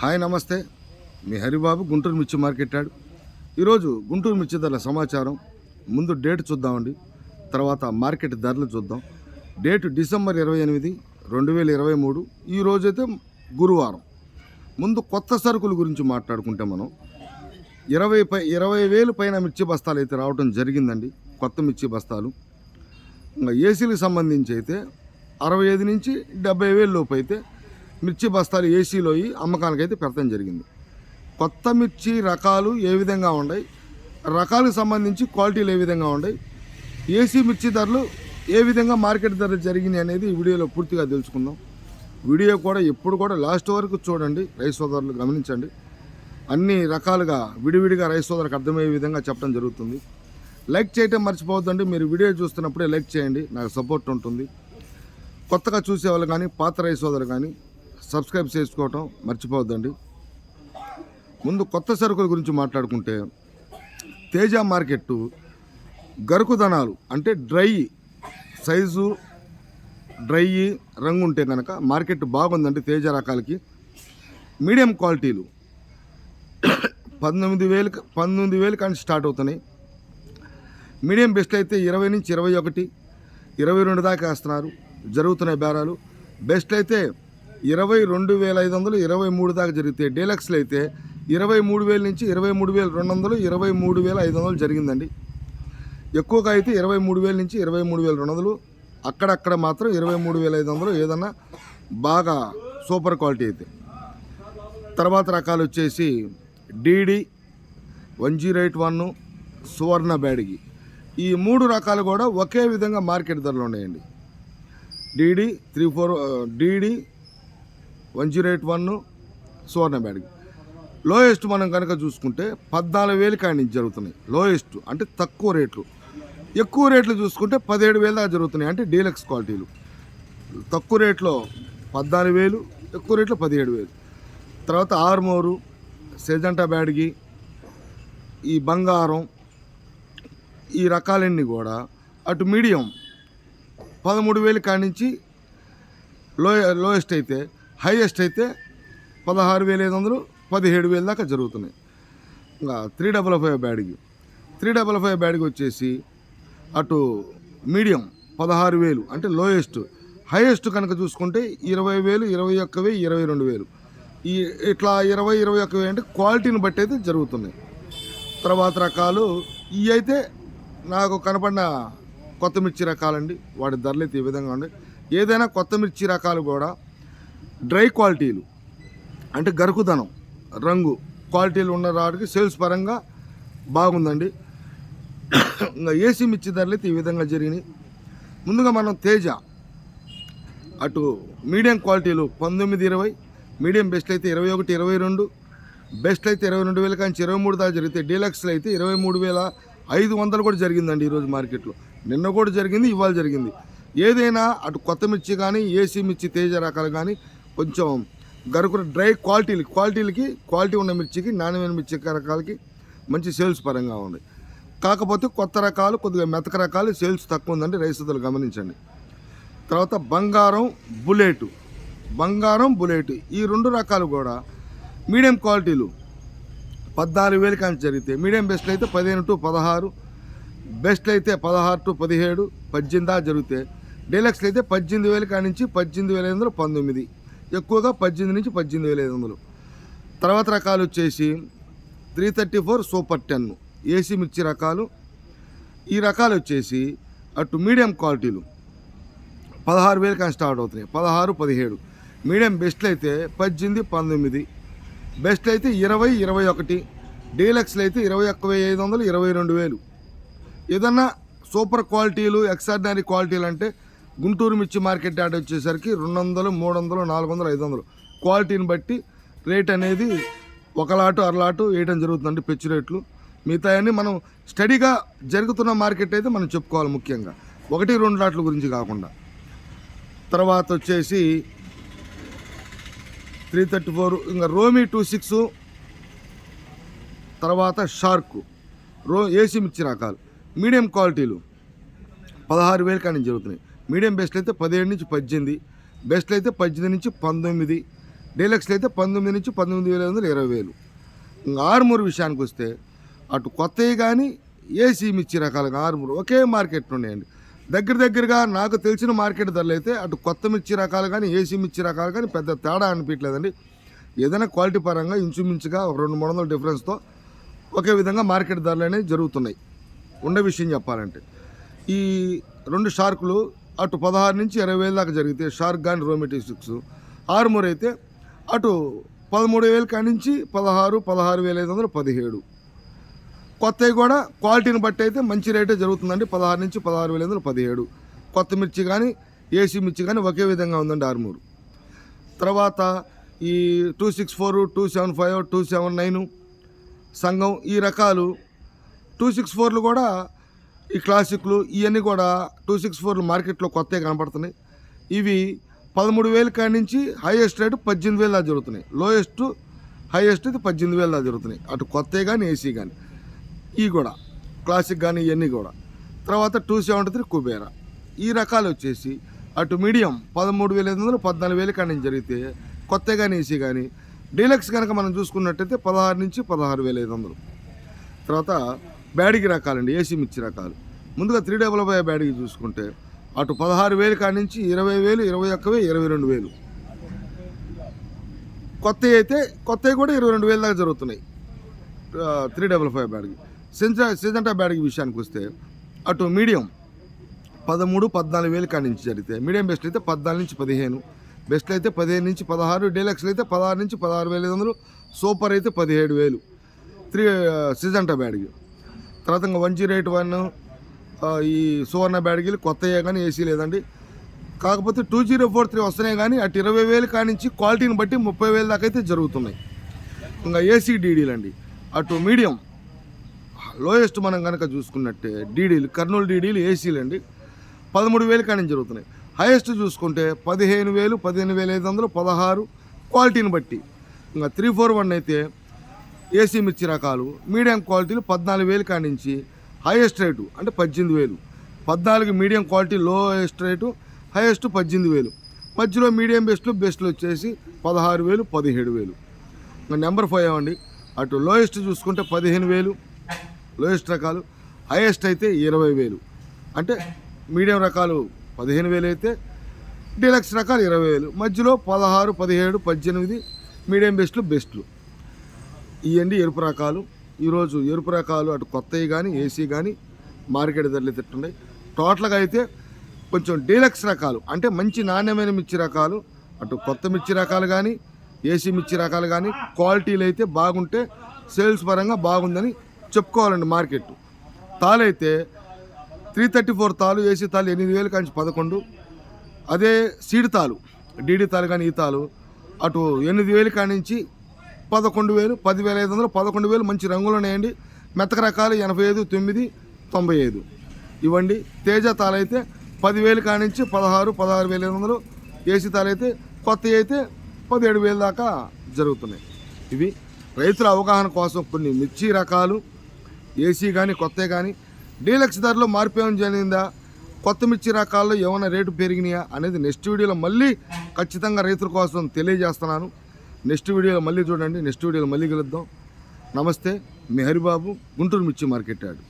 Hi నమస్తే. మీ హరిబాబు గుంటూరు మిర్చి market add ఈరోజు గుంటూరు మిర్చి ధరల సమాచారం. ముందు డేట్ చూద్దామండి. తర్వాత మార్కెట్ ధరలు చూద్దాం. డేట్ డిసెంబర్ ఇరవై ఎనిమిది రెండు వేల ఇరవై మూడు. ఈ రోజైతే గురువారం. ముందు కొత్త సరుకుల గురించి మాట్లాడుకుంటే మనం. ఇరవై పై ఇరవై వేలు పైన మిర్చి బస్తాలు అయితే రావడం జరిగిందండి. కొత్త మిర్చి బస్తాలు. ఇంకా ఏసీలకు సంబంధించి అయితే అరవై ఐదు నుంచి డెబ్బై వేలు లోపు అయితే మిర్చి బస్తాలు ఏసీలో అమ్మకానికి అయితే పెడతాం జరిగింది. కొత్త మిర్చి రకాలు ఏ విధంగా ఉన్నాయి రకాలకు సంబంధించి క్వాలిటీలు ఏ విధంగా ఉన్నాయి ఏసీ మిర్చి ధరలు ఏ విధంగా మార్కెట్ ధరలు జరిగినాయి అనేది ఈ వీడియోలో పూర్తిగా తెలుసుకుందాం. వీడియో కూడా ఎప్పుడు కూడా లాస్ట్ వరకు చూడండి రైస్ సోదరులు గమనించండి. అన్ని రకాలుగా విడివిడిగా రైస్ సోదరులకు అర్థమయ్యే విధంగా చెప్పడం జరుగుతుంది. లైక్ చేయటం మర్చిపోవద్దండి. మీరు వీడియో చూస్తున్నప్పుడే లైక్ చేయండి. నాకు సపోర్ట్ ఉంటుంది. కొత్తగా చూసేవాళ్ళు కానీ పాత రైస్ సోదరు కానీ సబ్స్క్రైబ్ చేసుకోవటం మర్చిపోవద్దండి. ముందు కొత్త సరుకుల గురించి మాట్లాడుకుంటే తేజ మార్కెట్ గరుకుదనాలు అంటే డ్రై సైజు డ్రై రంగు ఉంటే కనుక మార్కెట్ బాగుందండి తేజ రకాలకి. మీడియం క్వాలిటీలు పంతొమ్మిది వేలు పంతొమ్మిది వేలు కానీ స్టార్ట్ అవుతున్నాయి. మీడియం బెస్ట్ అయితే ఇరవై నుంచి ఇరవై ఒకటి ఇరవై రెండు దాకా వేస్తున్నారు. జరుగుతున్నాయి బేరాలు. బెస్ట్ అయితే ఇరవై రెండు వేల ఐదు వందలు ఇరవై మూడు దాకా జరిగితే డీలక్స్లు అయితే ఇరవై మూడు వేల నుంచి ఇరవై మూడు వేల రెండు వందలు ఇరవై మూడు వేల ఐదు వందలు జరిగిందండి. ఎక్కువగా అయితే ఇరవై మూడు వేల నుంచి ఇరవై మూడు వేల రెండు వందలు అక్కడక్కడ మాత్రం ఇరవై మూడు వేల ఐదు వందలు ఏదన్నా బాగా సూపర్ క్వాలిటీ అయితే. తర్వాత రకాలు వచ్చేసి DD one zero eight one Suvarna Byadgi ఈ మూడు రకాలు కూడా ఒకే విధంగా మార్కెట్ ధరలు ఉన్నాయండి. DD three four DD one zero eight one Suvarna Byadgi lowest మనం కనుక చూసుకుంటే పద్నాలుగు వేలు కాడి నుంచి జరుగుతున్నాయి. లోయెస్ట్ అంటే తక్కువ రేట్లు. ఎక్కువ రేట్లు చూసుకుంటే పదిహేడు వేలు దాకా జరుగుతున్నాయి. అంటే డీలక్స్ క్వాలిటీలు. తక్కువ రేట్లో పద్నాలుగు వేలు ఎక్కువ రేట్లో పదిహేడు వేలు. తర్వాత ఆర్మోరు సెజంటా బ్యాడ్గి ఈ బంగారం ఈ రకాలన్నీ కూడా అటు మీడియం పదమూడు వేలు కాడి నుంచి లో లోయెస్ట్ అయితే హైయెస్ట్ అయితే పదహారు వేల ఐదు వందలు పదిహేడు వేల దాకా జరుగుతున్నాయి. ఇంకా three double five Byadgi. Three double five Byadgi వచ్చేసి అటు మీడియం పదహారు వేలు అంటే లోయెస్ట్. హైయెస్ట్ కనుక చూసుకుంటే ఇరవై వేలు ఇరవై ఒక్క వెయ్యి ఇరవై రెండు వేలు. ఈ ఇట్లా ఇరవై ఇరవై ఒక్క వెయ్యి అంటే క్వాలిటీని బట్టి అయితే జరుగుతున్నాయి. తర్వాత రకాలు ఇవి అయితే నాకు కనపడిన కొత్త మిర్చి రకాలండి. వాటి ధరలు అయితే ఈ విధంగా ఉన్నాయి. ఏదైనా కొత్త మిర్చి రకాలు కూడా డ్రై క్వాలిటీలు అంటే గరుకుదనం రంగు క్వాలిటీలు ఉన్న వాటికి సేల్స్ పరంగా బాగుందండి. ఇంకా ఏసీ మిర్చి ధరలు అయితే ఈ విధంగా జరిగినాయి. ముందుగా మనం తేజ అటు మీడియం క్వాలిటీలు పంతొమ్మిది ఇరవై మీడియం బెస్ట్ అయితే ఇరవై ఒకటి ఇరవై రెండు బెస్ట్ అయితే ఇరవై రెండు వేల కానీ ఇరవై మూడు దాకా జరిగితే డీలక్స్లో అయితే ఇరవై మూడు వేల ఐదు వందలు కూడా జరిగిందండి ఈరోజు మార్కెట్లో. నిన్న కూడా జరిగింది ఇవాళ జరిగింది. ఏదైనా అటు కొత్త మిర్చి కానీ ఏసీ మిర్చి తేజ రకాలు కానీ కొంచెం గరుకుల డ్రై క్వాలిటీలు క్వాలిటీలకి క్వాలిటీ ఉన్న మిర్చికి నాణ్యమైన మిర్చి రకాలకి మంచి సేల్స్ పరంగా ఉంది. కాకపోతే కొత్త రకాలు కొద్దిగా మెతక రకాలు సేల్స్ తక్కువ ఉందండి రైతులు గమనించండి. తర్వాత బంగారం బుల్లెట్ బంగారం బుల్లెట్ ఈ రెండు రకాలు కూడా మీడియం క్వాలిటీలు. పద్నాలుగు వేలు కానీ జరిగితే మీడియం బెస్ట్ అయితే పదిహేను టు పదహారు బెస్ట్ అయితే పదహారు టు పదిహేడు పద్దెనిమిది జరిగితే డీలక్స్లు అయితే పద్దెనిమిది వేలు కానించి నుంచి పద్దెనిమిది వేల ఐదు పంతొమ్మిది. ఎక్కువగా పద్దెనిమిది నుంచి పద్దెనిమిది వేల ఐదు వందలు. తర్వాత రకాలు వచ్చేసి three thirty four super ten AC మిర్చి రకాలు. ఈ రకాలు వచ్చేసి అటు మీడియం క్వాలిటీలు పదహారు వేలు కానీ స్టార్ట్ అవుతున్నాయి. పదహారు పదిహేడు. మీడియం బెస్ట్లు అయితే పద్దెనిమిది పంతొమ్మిది. బెస్ట్ అయితే ఇరవై ఇరవై ఒకటి. డీలక్స్లు అయితే ఇరవై ఒక్క వెయ్యి ఐదు వందలు ఇరవై రెండు వేలు. ఏదన్నా సూపర్ క్వాలిటీలు ఎక్స్ట్రాడినరీ క్వాలిటీలు అంటే గుంటూరు మిర్చి మార్కెట్ యార్డ్ వచ్చేసరికి రెండు వందలు మూడు వందలు నాలుగు వందలు ఐదు వందలు క్వాలిటీని బట్టి రేట్ అనేది ఒక లాటు అరలాటు వేయడం జరుగుతుందండి పెచ్చు రేట్లు. మిగతాన్ని మనం స్టడీగా జరుగుతున్న మార్కెట్ అయితే మనం చెప్పుకోవాలి ముఖ్యంగా. ఒకటి రెండు లాట్ల గురించి కాకుండా. తర్వాత వచ్చేసి త్రీ థర్టీ ఫోర్ ఇంకా రోమీ టూ సిక్స్ తర్వాత షార్క్. రో ఏసీ మిర్చి రకాలు. మీడియం క్వాలిటీలు పదహారు వేలు కానీ జరుగుతున్నాయి. మీడియం బెస్ట్ అయితే పదిహేడు నుంచి పద్దెనిమిది బెస్ట్ అయితే పద్దెనిమిది నుంచి పంతొమ్మిది డీలక్స్లో అయితే పంతొమ్మిది నుంచి పంతొమ్మిది వేల ఐదు ఇరవై వేలు. ఇంకా ఆరుమూరు విషయానికి వస్తే అటు కొత్తవి కానీ ఏసీ మిర్చి రకాలుగా ఆరుమూరు ఒకే మార్కెట్ ఉన్నాయండి. దగ్గర దగ్గరగా నాకు తెలిసిన మార్కెట్ ధరలు అయితే అటు కొత్త మిర్చి రకాలు కానీ ఏసీ మిర్చి రకాలు కానీ పెద్ద తేడా అనిపించలేదండి. ఏదైనా క్వాలిటీ పరంగా ఇంచుమించుగా ఒక రెండు మూడు వందల డిఫరెన్స్తో ఒకే విధంగా మార్కెట్ ధరలు అనేవి జరుగుతున్నాయి. ఉండే విషయం చెప్పాలంటే. ఈ రెండు షార్కులు అటు పదహారు నుంచి ఇరవై వేల దాకా జరిగితే షార్క్ కానీ రోమెటిస్టిక్స్ ఆర్మూర్ అయితే అటు పదమూడు వేల కాడి నుంచి పదహారు పదహారు వేల ఐదు వందలు పదిహేడు. కొత్తవి కూడా క్వాలిటీని బట్టి అయితే మంచి రేటే జరుగుతుందండి. పదహారు నుంచి పదహారు వేల ఐదు వందలు పదిహేడు. కొత్త మిర్చి కానీ ఏసీ మిర్చి కానీ ఒకే విధంగా ఉందండి ఆర్మూరు తర్వాత ఈ two six four two seven five two seven nine సంఘం ఈ రకాలు. టూ సిక్స్ ఫోర్లు కూడా ఈ క్లాసిక్లు ఇవన్నీ కూడా టూ సిక్స్ ఫోర్లు మార్కెట్లో కొత్తగా కనపడుతున్నాయి. ఇవి పదమూడు వేల కాడి నుంచి హైయెస్ట్ రేటు పద్దెనిమిది వేలు దాకా జరుగుతున్నాయి. లోయెస్ట్ హైయెస్ట్ ఇది పద్దెనిమిది వేలు దాకా జరుగుతున్నాయి. అటు కొత్తవి కానీ ఏసీ కానీ ఇవి కూడా క్లాసిక్ కానీ ఇవన్నీ కూడా. తర్వాత టూ సెవెంటీ త్రీ కుబేరా. ఈ రకాలు వచ్చేసి అటు మీడియం పదమూడు వేల ఐదు వందలు పద్నాలుగు వేలు కాడి నుంచి జరిగితే కొత్త కానీ ఏసీ కానీ డీలక్స్ కనుక మనం చూసుకున్నట్టయితే పదహారు నుంచి పదహారు వేల ఐదు వందలు. తర్వాత బ్యాడిగి రకాలండి ఏసీ మిర్చి రకాలు. ముందుగా త్రీ డబల్ ఫైవ్ బ్యాడిగి చూసుకుంటే అటు పదహారు వేలు కాడి నుంచి ఇరవై వేలు ఇరవై ఒక్క వేలు ఇరవై రెండు వేలు. కొత్తవి అయితే కొత్తవి కూడా ఇరవై రెండు వేల దాకా జరుగుతున్నాయి. త్రీ డబల్ ఫైవ్ బ్యాడ్కి. సెంజా సెజంటా బ్యాడ్కి విషయానికి వస్తే అటు మీడియం పదమూడు పద్నాలుగు వేలు కాడి నుంచి జరిగితే మీడియం బెస్ట్ అయితే పద్నాలుగు నుంచి పదిహేను బెస్ట్ అయితే పదిహేను నుంచి పదహారు డీలక్స్లు అయితే పదహారు నుంచి పదహారు వేల ఐదు వందలు సూపర్ అయితే పదిహేడు వేలు. త్రీ సిజంటా బ్యాడ్కి. తర్వాత ఇంకా వన్ జీరో ఎయిట్ వన్ ఈ సువర్ణ బ్యాడ్గిలు కొత్తయే కానీ ఏసీ లేదండి. కాకపోతే టూ జీరో ఫోర్ త్రీ వస్తున్నాయి కానీ అటు ఇరవై వేలు కానించి క్వాలిటీని బట్టి ముప్పై వేల దాకా అయితే జరుగుతున్నాయి. ఇంకా ఏసీ డీడీలు అండి అటు మీడియం లోయెస్ట్ మనం కనుక చూసుకున్నట్టే డీడీలు కర్నూలు డీడీలు ఏసీలు అండి పదమూడు వేలు కానీ జరుగుతున్నాయి. హైయెస్ట్ చూసుకుంటే పదిహేను వేలు పదిహేను వేల ఐదు వందలు పదహారు క్వాలిటీని బట్టి. ఇంకా త్రీ ఫోర్ వన్ అయితే ఏసీ మిర్చి రకాలు మీడియం క్వాలిటీలు పద్నాలుగు వేలు కానించి హైయెస్ట్ రేటు అంటే పద్దెనిమిది వేలు. పద్నాలుగు medium quality lowest rate highest పద్దెనిమిది వేలు. మధ్యలో మీడియం బెస్ట్లు బెస్ట్లు వచ్చేసి పదహారు వేలు పదిహేడు వేలు. నెంబర్ ఫైవ్ అండి అటు లోయెస్ట్ చూసుకుంటే పదిహేను వేలు లోయెస్ట్ రకాలు హైయెస్ట్ అయితే ఇరవై వేలు. అంటే మీడియం రకాలు పదిహేను వేలు అయితే డీలక్స్ రకాలు ఇరవై వేలు. మధ్యలో పదహారు పదిహేడు పద్దెనిమిది మీడియం బెస్ట్లు బెస్ట్లు. ఇవన్నీ ఎరుపు రకాలు. ఈరోజు ఎరుపు రకాలు అటు కొత్తవి కానీ ఏసీ కానీ మార్కెట్ ధరలు తిట్టున్నాయి టోటల్గా అయితే కొంచెం డీలక్స్ రకాలు అంటే మంచి నాణ్యమైన మిర్చి రకాలు అటు కొత్త మిర్చి రకాలు కానీ ఏసీ మిర్చి రకాలు కానీ క్వాలిటీలు అయితే బాగుంటే సేల్స్ పరంగా బాగుందని చెప్పుకోవాలండి మార్కెట్. తాలైతే త్రీ థర్టీ ఫోర్ తాలు ఏసీ తాలు ఎనిమిది వేలు కానీ పదకొండు. అదే సీడ్ తాలు డీడీ తాలు కానీ ఈ తాలు అటు ఎనిమిది వేలు కానించి పదకొండు వేలు పదివేల ఐదు వందలు పదకొండు వేలు మంచి రంగులు ఉన్నాయండి. మెత్తక రకాలు ఎనభై ఐదు తొమ్మిది తొంభై ఐదు. ఇవ్వండి. తేజ తాలైతే పదివేలు కానించి పదహారు పదహారు వేల ఐదు వందలు. ఏసీ తాలైతే కొత్త అయితే పదిహేడు వేల దాకా జరుగుతున్నాయి. ఇవి రైతుల అవగాహన కోసం కొన్ని మిర్చి రకాలు ఏసీ కానీ కొత్త కానీ డీలక్స్ ధరలో మార్పు ఏమైనా జరిగిందా? కొత్త మిర్చి రకాల్లో ఏమైనా రేటు పెరిగినాయా? అనేది నెక్స్ట్ వీడియోలో మళ్ళీ ఖచ్చితంగా రైతుల కోసం తెలియజేస్తున్నాను. నెక్స్ట్ వీడియోలో మళ్ళీ చూడండి. నెక్స్ట్ వీడియోలో మళ్ళీ కలుద్దాం. నమస్తే. మీ హరిబాబు గుంటూరు మిర్చి మార్కెట్ యార్డ్